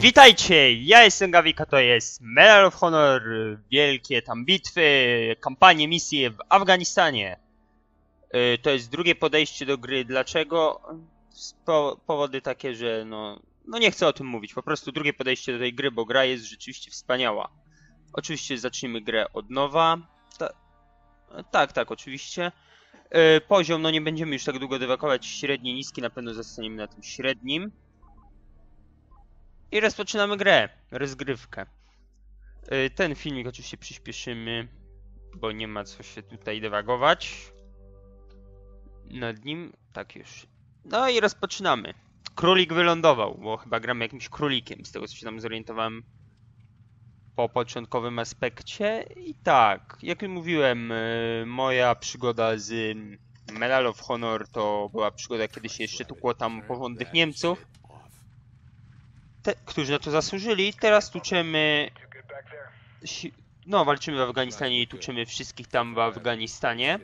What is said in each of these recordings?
Witajcie, ja jestem Gawika, to jest Medal of Honor, wielkie tam bitwy, kampanie, misje w Afganistanie. Y, To jest drugie podejście do gry. Dlaczego? Po, powody takie, że no, no nie chcę o tym mówić. Po prostu drugie podejście do tej gry, bo gra jest rzeczywiście wspaniała. Oczywiście zaczniemy grę od nowa. Ta, tak, tak, oczywiście. Y, Poziom, no nie będziemy już tak długo dywakować. Średni, niski, na pewno zostaniemy na tym średnim. I rozpoczynamy grę, rozgrywkę. Y, Ten filmik oczywiście przyspieszymy, bo nie ma co się tutaj dywagować. Nad nim, tak już. No i rozpoczynamy. Królik wylądował, bo chyba gramy jakimś królikiem, z tego co się tam zorientowałem po początkowym aspekcie. I tak, jak mówiłem, y, moja przygoda z Medal of Honor to była przygoda, kiedy się jeszcze tukło tam porządnych Niemców te, którzy na to zasłużyli. Teraz tuczemy. si- No, walczymy w Afganistanie i tuczymy wszystkich tam w Afganistanie.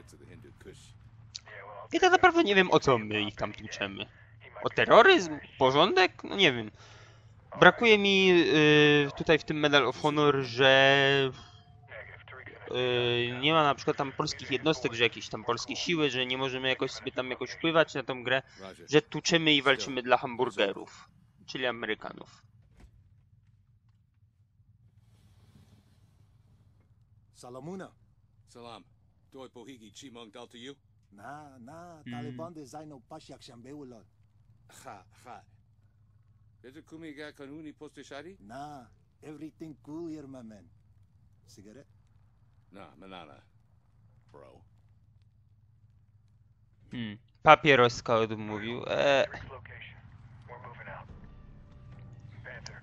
I tak naprawdę nie wiem o co my ich tam tłuczemy. O terroryzm? Porządek? No nie wiem. Brakuje mi y, tutaj w tym Medal of Honor, że y, nie ma na przykład tam polskich jednostek, że jakieś tam polskie siły, że nie możemy jakoś sobie tam jakoś wpływać na tą grę, że tuczymy i walczymy dla hamburgerów, czyli Amerykanów. Salamuna. Salam. Doi Bohigi Chimong Dal to you? Na, na, Hmm. Taliban de zijn op pasjak shambewulot. Ha, ha. Is it Kumi ga kanuni poste shari? Na, everything cool here, my man. Cigarette? Nah, manana. Bro. Hmm. Papieroska odmówił. E, location. We're moving out. Panther,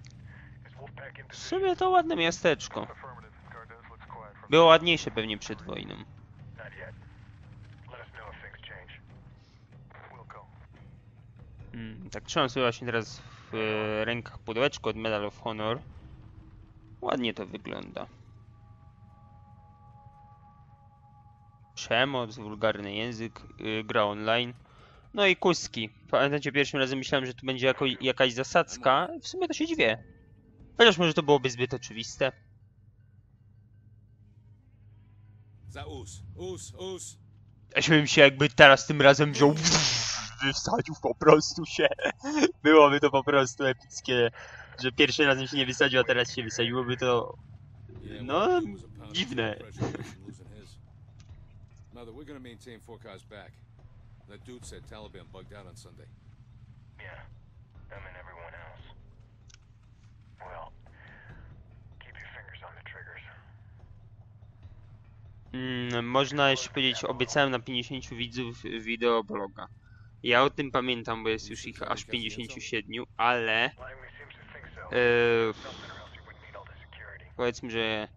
is Wolfpack in w sumie to ładne miasteczko. Było ładniejsze pewnie przed wojną. Hmm. Tak trzymam sobie właśnie teraz w e, rękach pudełeczko od Medal of Honor. Ładnie to wygląda. Przemoc, wulgarny język, y, gra online. No i kuski. Pamiętacie, pierwszym razem myślałem, że tu będzie jako, jakaś zasadzka. W sumie to się dziwię. Chociaż może to byłoby zbyt oczywiste. Za us. Us, us. Ja się bym się jakby teraz tym razem wziął wysadził po prostu się. Byłoby to po prostu epickie, że pierwszy razem się nie wysadził, a teraz się wysadziłoby to... No, dziwne. Mother, we're gonna maintain four cars back. That dude said Taliban bugged out on Sunday. Yeah. Them and everyone else. Well, keep your fingers on the triggers. Mm, można jeszcze powiedzieć, obiecałem na 50 widzów wideobloga. Ja o tym pamiętam, bo jest już ich aż 57, ale security. powiedzmy, że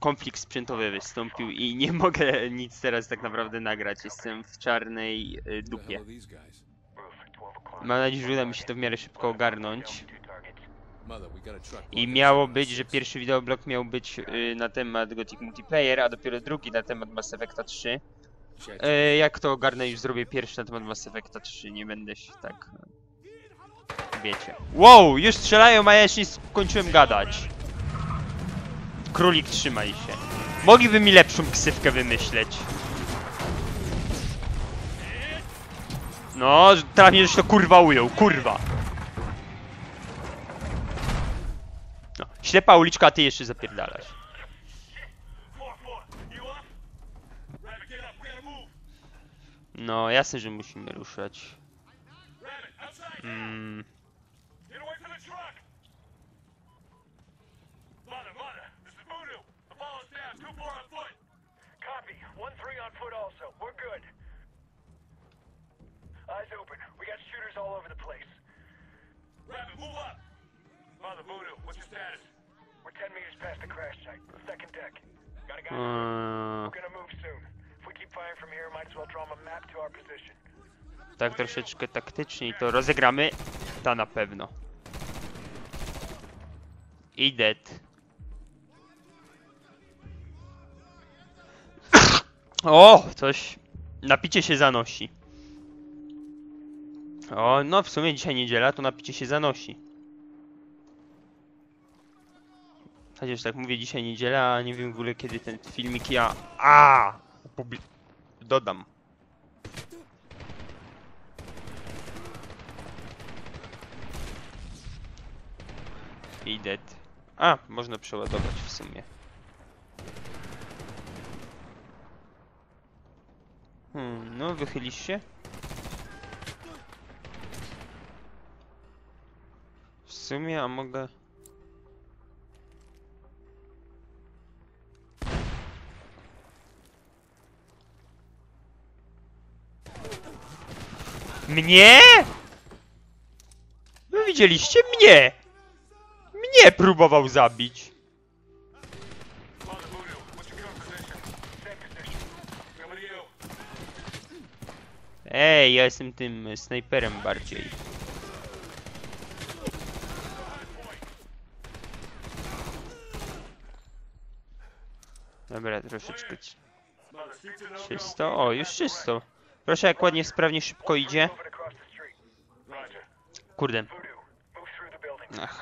konflikt sprzętowy wystąpił i nie mogę nic teraz tak naprawdę nagrać. Jestem w czarnej e, dupie. are these guys? Roof, 12 o'clock. Mam nadzieję, że uda mi się to w miarę szybko ogarnąć. I miało być, że pierwszy wideoblog miał być y, na temat Gothic Multiplayer, a dopiero drugi na temat Mass Effecta 3. Check. E, jak to ogarnę, już zrobię pierwszy na temat Mass Effecta 3, nie będę się tak... e, Wiecie. Wow, już strzelają, a ja jeszcze nie skończyłem gadać. Królik, trzymaj się. Mogliby mi lepszą ksywkę wymyśleć. No, trafię, że to kurwa ujął, kurwa. Ślepa uliczka, a ty jeszcze zapierdalasz. No, jasne, że musimy ruszać. Mm, Get away from the truck! Mother, mother, this is Voodoo. The ball is down, 2-4 on foot. Copy. 1-3 on foot also. We're good. Eyes open. We got shooters all over the place. 10 meters past the crash site. Second deck. Got a guy. eee, We're gonna move soon. If we keep firing from here, might as well draw a map to our position. tak troszeczkę taktycznie to rozegramy. Ta na pewno. I dead. O, coś. Napicie się zanosi. O, no w sumie dzisiaj niedziela, to napicie się zanosi. Chociaż tak mówię, dzisiaj niedziela, a nie wiem w ogóle kiedy ten filmik ja... A! Dodam. I dead. A, można przeładować w sumie. Hmm, no wychylisz się? W sumie, a mogę... Mnie? Widzieliście mnie? Mnie próbował zabić. Ej, ja jestem tym snajperem bardziej. Dobra, troszeczkę czysto. O, już czysto. Proszę, jak ładnie, sprawnie, szybko idzie. Kurde.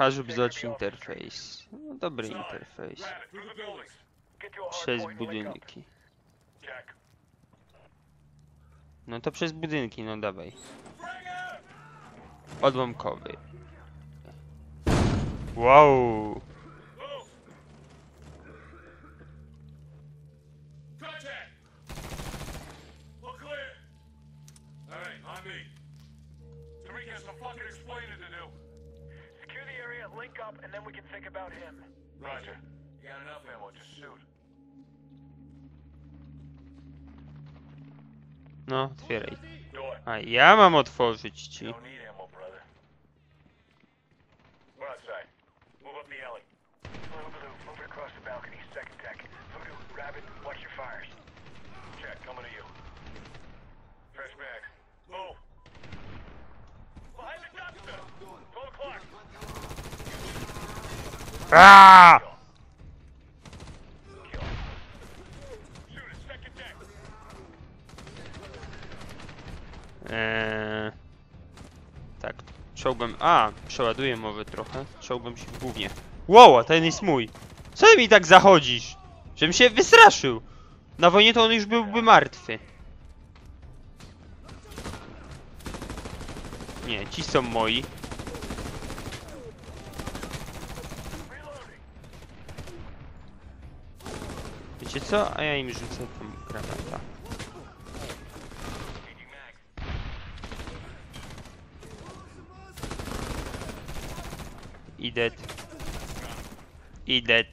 Żeby zobaczyć interfejs. No, dobry interfejs. Przez budynki. No to przez budynki, no dawaj. Odłamkowy. Wow. Area, link up, and then we can think about him. Roger. You got enough ammo, just shoot. No, otwieraj. Do it. A ja mam otworzyć ci. You A! Kill. Shoot it, second deck. Eee, tak, czołgam. A, przeładuję mowę trochę. Czołgam się w głównie. Wow, a ten jest mój. Co mi tak zachodzisz? Żebym się wystraszył. Na wojnie to on już byłby martwy. Nie, ci są moi. Wiecie co? A ja im rzucę tam granata. Changing mag. I dead. I dead.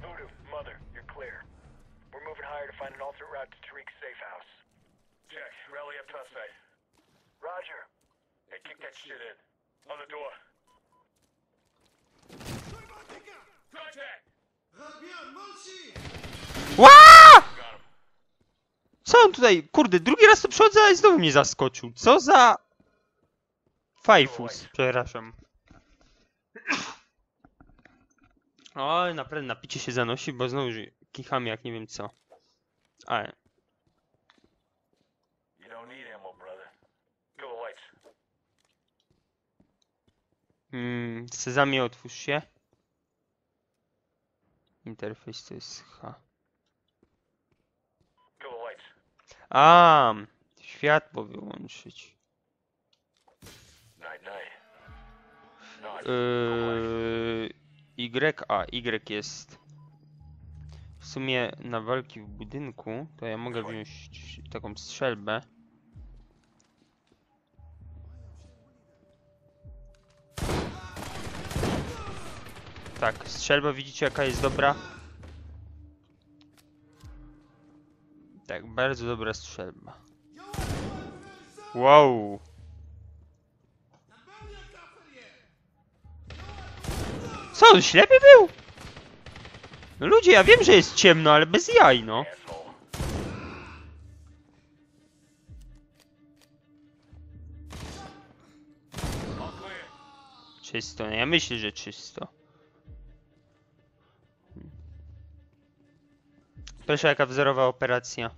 Voodoo, Mother, you're clear. We're moving higher to find an alternate route to Tariq's safe house. Jack, rally up topside. Roger. Hey, kick that shit in. On the door. Contact! Ła! Co on tutaj? Kurde, drugi raz to przychodzę, ale znowu mnie zaskoczył. Co za... Fajfus, przepraszam. Oj, naprawdę napicie się zanosi, bo znowu kicham jak nie wiem co. Ale, You don't need ammo, brother. Kill the lights. mm, Sezamie otwórz się. Interfejs to jest H. A, światło wyłączyć. Yy, y, a, Y jest. W sumie na walki w budynku to ja mogę wziąć taką strzelbę. Tak, strzelba widzicie jaka jest dobra? Tak, bardzo dobra strzelba. Wow! Co, on ślepy był? No ludzie, ja wiem, że jest ciemno, ale bez jaj, no. Czysto, no ja myślę, że czysto. Proszę, jaka wzorowa operacja.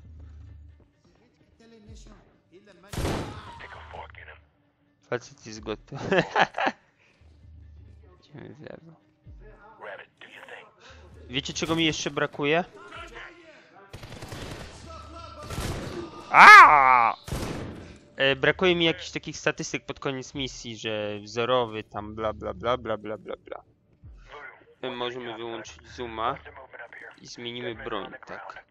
Facet jest. Idziemy w lewo. Wiecie czego mi jeszcze brakuje? A! E, brakuje mi jakichś takich statystyk pod koniec misji, że wzorowy tam bla bla bla bla bla bla bla. Możemy wyłączyć zooma I zmienimy broń, tak.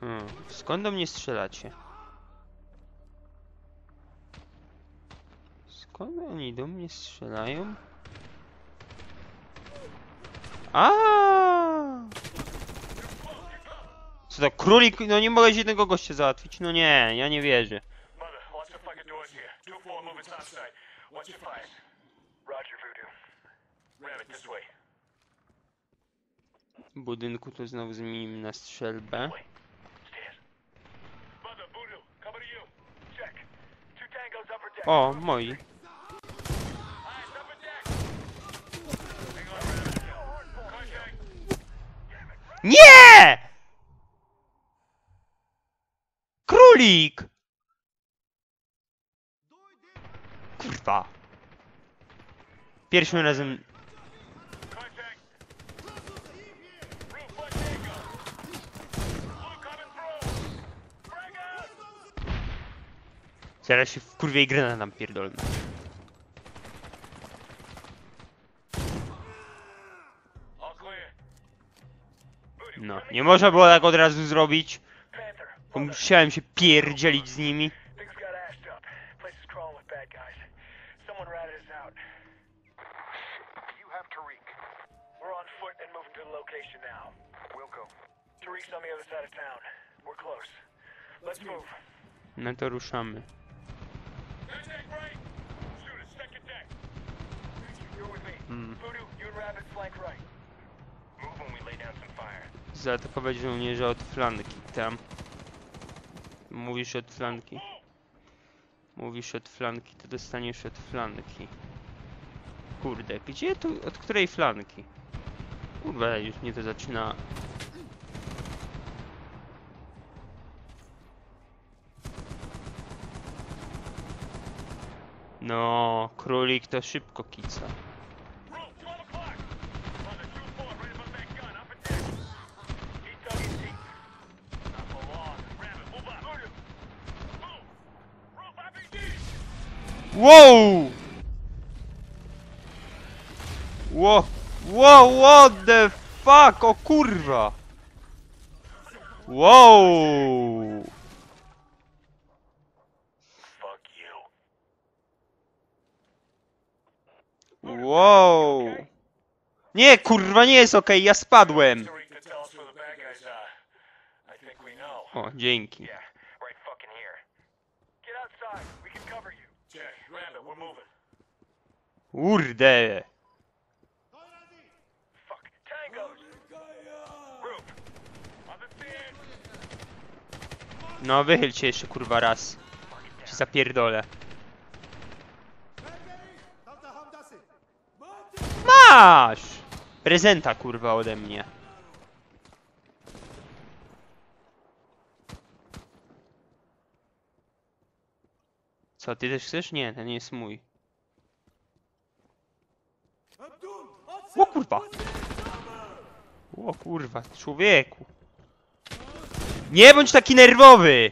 Hmm. Skąd do mnie strzelacie? Skąd oni do mnie strzelają? A! Co to królik? No nie mogę jednego gościa załatwić. No nie, ja nie wierzę. Mother, watch the fucking doors here. Moving topside. Watch your. Roger, Voodoo. Rabbit, this way. Budynku to znowu zmienimy na strzelbę. Stairs. Mother, Voodoo, coming Kurwa. Pierwszym razem zaraz się w kurwie i granat nam pierdolmy. No, nie można było tak od razu zrobić. Bo musiałem się pierdzielić z nimi. Someone ratted us out. You have Tariq. We're on foot and moving to the location now. We'll go. Tariq's on the other side of town. We're close. Let's move. No to ruszamy. Contact right. Shoot it. Second deck. You're with me. Mm. You and Rabbit flank right. Move when we lay down some fire. Zaatakować żołnierza od flanki, tam. Mówisz od flanki. Mówisz od flanki, to dostaniesz od flanki. Kurde, gdzie tu, od której flanki? Kurwa, już mnie to zaczyna... No, królik to szybko kica. Roll, 12 o'clock. On the 2-4, right above that gun. Up and deck. Keep tugging, keep. Not for long. Rabbit, move up. Voodoo. Move. Roof, RPG. Wow! Wo, wo, what the fuck? O kurwa! Wow! Wow! Nie, kurwa, nie jest okej, ja spadłem! Tariq to tell us where the bad guys are. I think we know. O, dzięki. Yeah, right fucking here. Get outside. We can cover you. Check. Rabbit, we're moving. Kurde! No, wychyl się jeszcze, kurwa, raz. Ci zapierdolę. Masz! Prezenta, kurwa, ode mnie. Co, ty też chcesz? Nie, ten jest mój. O kurwa! O kurwa, człowieku! Nie bądź taki nerwowy!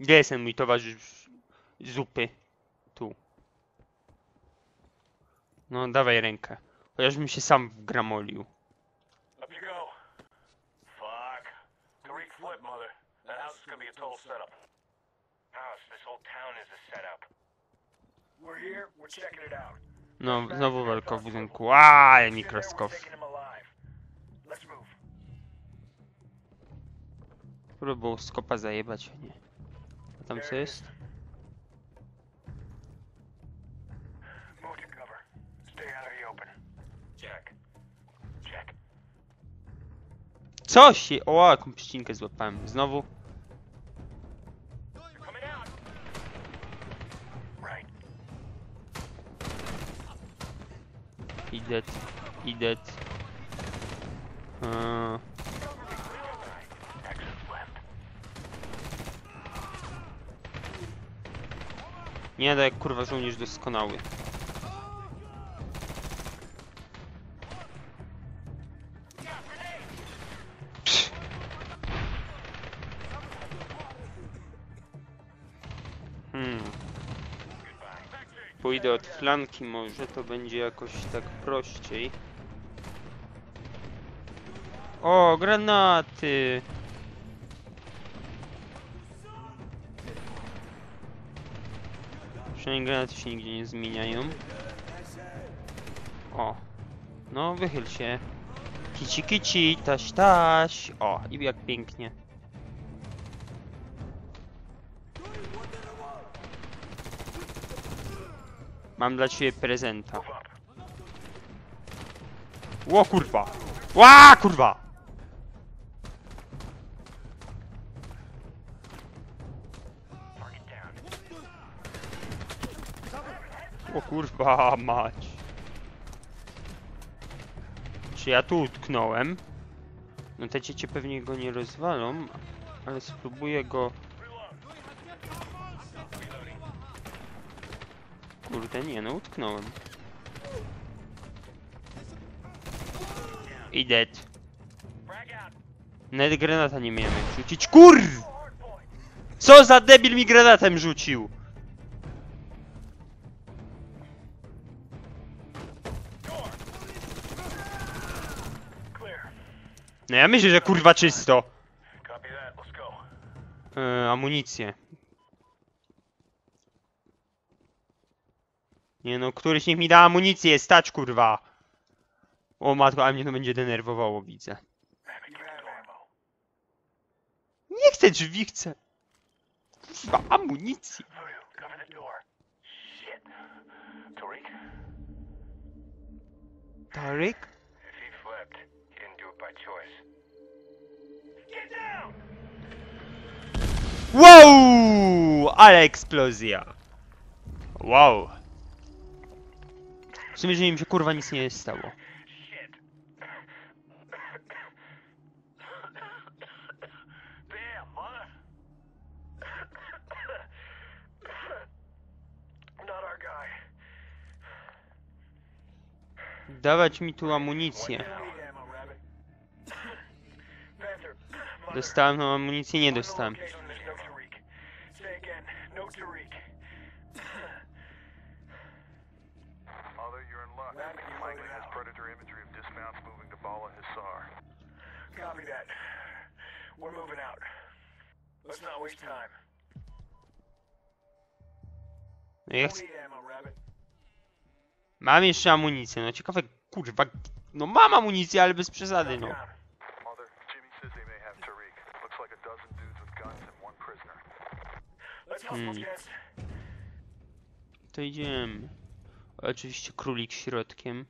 Gdzie jest mój towarzysz zupy? Tu. No, dawaj rękę. Chociażbym się sam wgramolił. Flip, mother. That house is gonna be a total setup. House, this whole town is a setup. We're here, we're checking it out. No, znowu walka w budynku. Aaa, mikroskop. Próbował skopa zajebać, nie. A tam co jest? Co się... O, jaką przycinkę złapałem. Znowu? idet, idet. E. Nie da jak kurwa żołnierz doskonały. Flanki może, to będzie jakoś tak prościej. O, granaty! Przynajmniej granaty się nigdzie nie zmieniają. O. No, wychyl się. Kici kici, taś taś. O, i jak pięknie. Mam dla ciebie prezenta. Ło kurwa! Ła kurwa! O kurwa mać. Czy ja tu utknąłem? No te ciecie pewnie go nie rozwalą, ale spróbuję go... Kurde nie, no utknąłem. I dead. Nawet granata nie miałem jak rzucić. KUR! Co za debil mi granatem rzucił? No ja myślę, że kurwa czysto. E, amunicję. Nie no, któryś niech mi da amunicję, stać kurwa. O matko, a mnie to będzie denerwowało, widzę. Nie chcę drzwi, chcę. Kurwa, amunicji. Down! Wow! Ale eksplozja. Wow. W sumie, że im się kurwa nic nie stało. Dawać mi tu amunicję. Dostałem tą amunicję? Nie dostałem. location, there's no Tariq. Say again, no Tariq. Mother, you're in luck. Rabbit, you're Langley loaded has out. predator imagery of dismounts moving to Bala Hissar. Copy that. We're moving out. Let's not waste time. No. Mam jeszcze amunicję, no ciekawe, kurwa... No mam amunicję, ale bez przesady, no. Hmm. To idziemy. Oczywiście królik środkiem.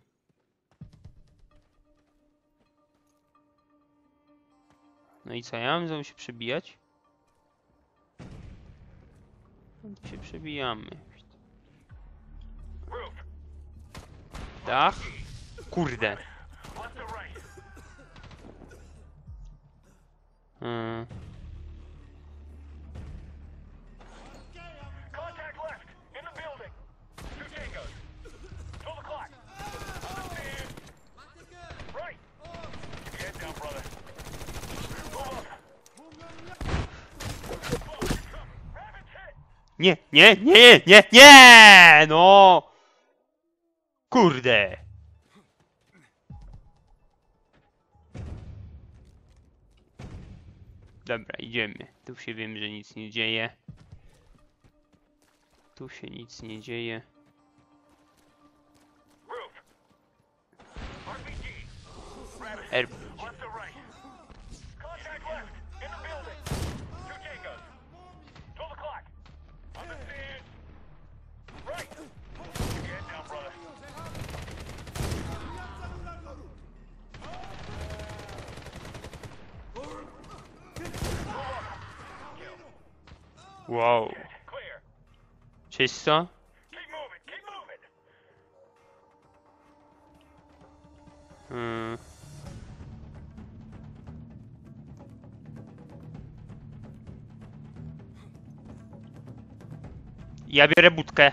No i co, ja mam znowu się przebijać? Się przebijamy. Dach? Kurde. To right. Hmm. Nie, nie, nie, nie, nie! No! Kurde! Dobra, idziemy. Tu się wiem, że nic nie dzieje. Tu się nic nie dzieje. Moving. Hmm. Ja biorę budkę.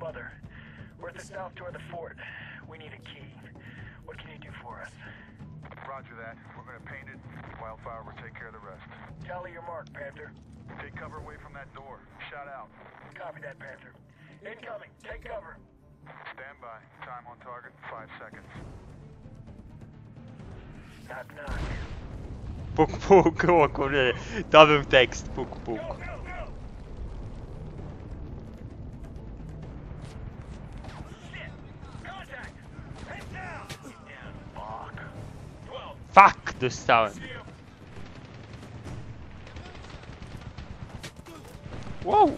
Panther? Roger that. We're gonna paint it. Wildfire will take care of the rest. Tally your mark, Panther. Take cover away from that door. Shout out. Copy that, Panther. Incoming. Take cover. Stand by. Time on target, five seconds. Knock, knock. Puk, puk, o kurde. To był tekst, puk, puk. Fuck. See him. Wow.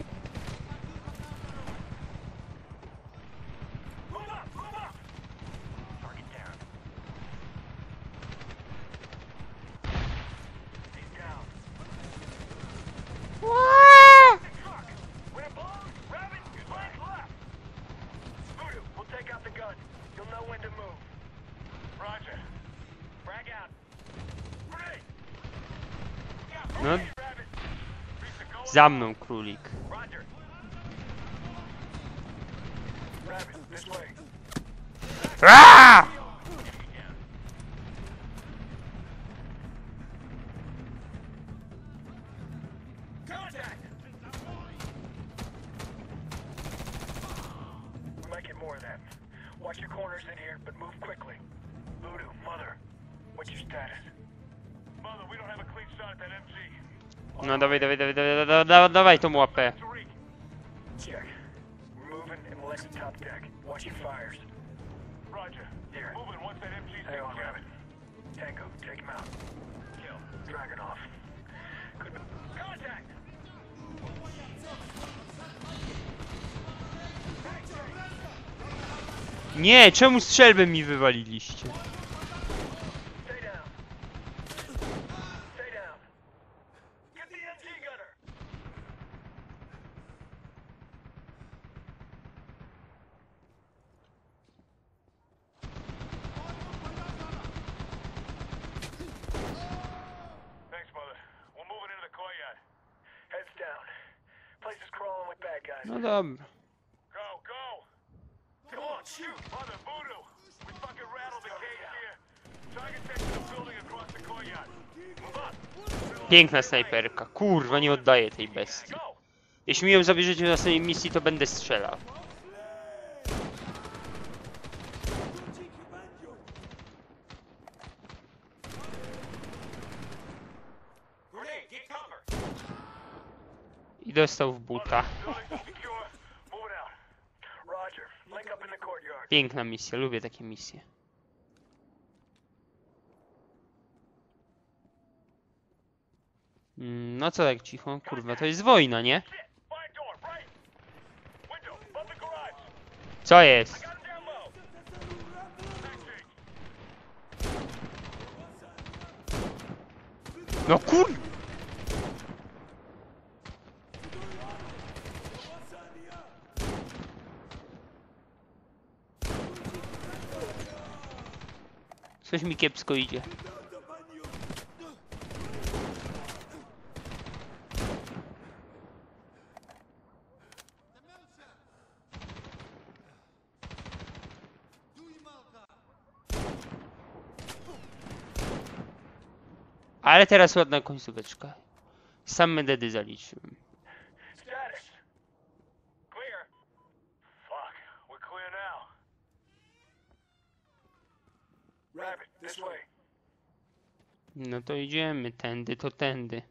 Za mną królik. Off. Good. Contact! Nie, czemu strzelbę mi wywaliliście? Stay down. Stay down. Get the MG gunner. Thanks, Mother. We're moving into the courtyard. Heads down. Place is crawling with bad guys. No dobra. Go, go! Come on, shoot! Mother, voodoo! We fucking rattled the cage here. Target takes the building across the courtyard. Move up! Piękna snajperka. Kurwa, nie oddaję tej bestii. Jeśli mi ją zabierzecie na następnej misji, to będę strzelał. I dostał w buta. Piękna misja, lubię takie misje. No co tak cicho? Kurwa, to jest wojna, nie? Co jest? No kur... Coś mi kiepsko idzie. Ale teraz ładna końcóweczka. Same dedy zaliczyłem. No to idziemy, tędy to tędy.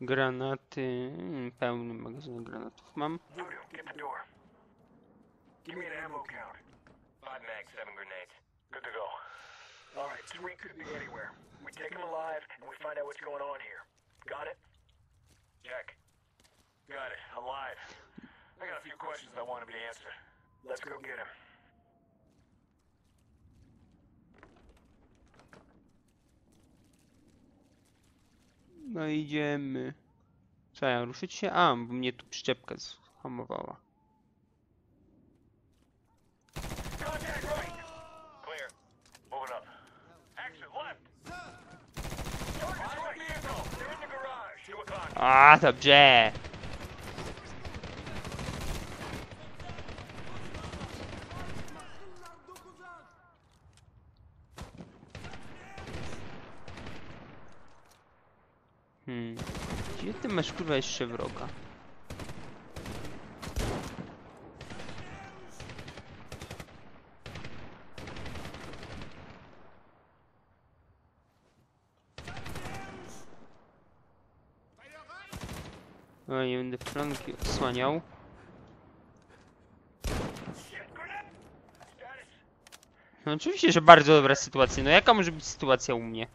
Granaty... mm, Pełny magazyn granatów mam. Voodoo, get the door. Give me an ammo count. Five mags, seven grenades. Good to go. All right, Tariq could be anywhere. We take him alive and we find out what's going on here. Got it? Check. Got it. Alive. I got a few questions I want to be answered. Let's go get him. No idziemy. Co ja, ruszyć się? A, bo mnie tu przyczepka hamowała. A, dobrze! Hmm. Gdzie ty masz kurwa jeszcze wroga? Będę flanki odsłaniał. No oczywiście, że bardzo dobra sytuacja. No jaka może być sytuacja u mnie?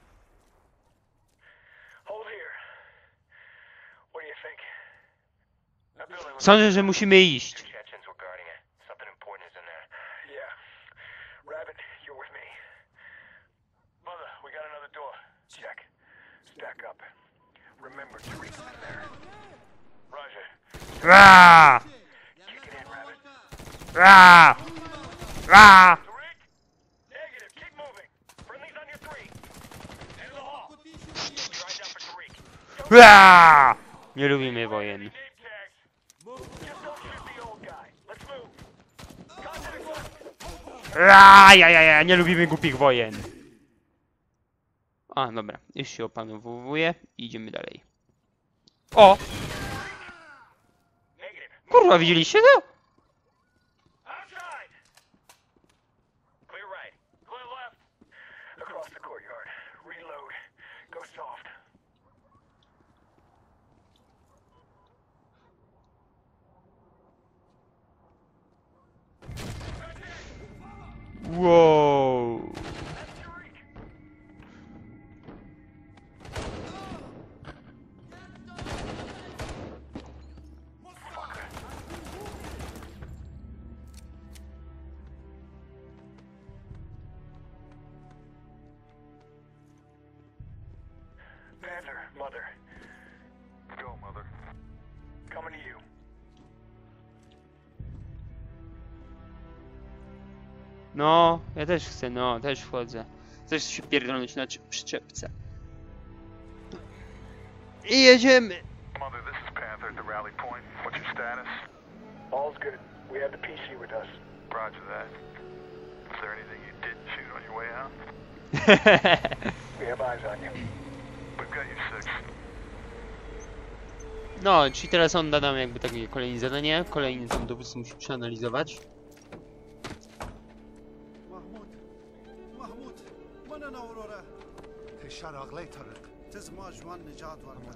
Sądzę, że musimy iść. Chechens were guarding it. Something important is in there. Yeah. Rabbit, you're with me. Mother, we got another door. Check. Stack up. Remember, Tariq's in there. Roger. Ra! Kick it in, Rabbit. Ra! Ra! Tariq? Negative. Keep moving. Friendly's on your three. End of the hall. Drive down for Tariq. Ra! Nie lubimy wojen. Name tags. Just don't shoot guy. Let's move. Contact left. Ra! Ja, ja, ja, nie lubimy głupich wojen. A, dobra. Już się opanowuje idziemy dalej. O! Kurwa, widzieliście to? Outside. Clear right. Clear left. Across the courtyard. Reload. Go soft. Wow. Ja też chcę, no, też wchodzę. Chcesz się pierdolnąć na czy- przyczepce. I jedziemy! Mother, this is Panther at the rally point. What's your status? All's good. We have the PC with us. Roger that. Is there anything you didn't shoot on your way out? We have eyes on you. We've got you six. No, czyli teraz on da nam jakby takie kolejne zadanie, kolejny tam dowódcy musi przeanalizować.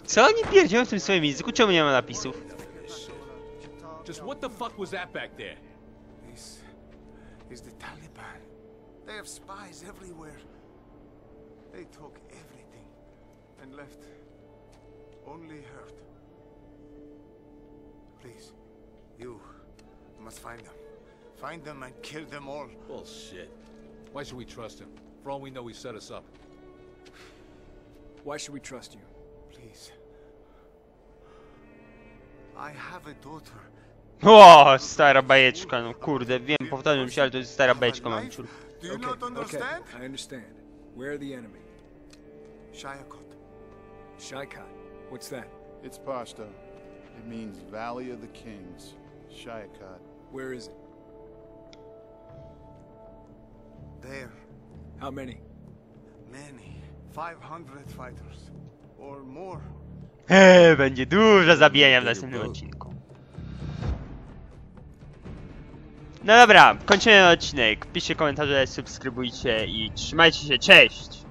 Co oni pierdzią w tym swoim języku? Czemu nie ma napisów? Just what the fuck was that back there? This is the Taliban. They have spies everywhere. They took everything and left only hurt. Please, you must find them. Find them and kill them all. Bullshit. Why should we trust him? For all we know, he set us up. Why should we trust you? Please. I have a daughter. O, stara bajeczka, no kurde, wiem, powtarzam się, ale to jest stara bajeczka, mam ciur. Do you okay, not understand? okay, I understand. Where are the enemy? Shayakot. Shaikat. What's that? It's Pashto. It means Valley of the Kings. Shayakat. Where is it? There. How many? Many. 500 fighters. Or more. Eee, będzie dużo zabijania w następnym odcinku. No dobra, kończymy odcinek. Piszcie komentarze, subskrybujcie i trzymajcie się, cześć!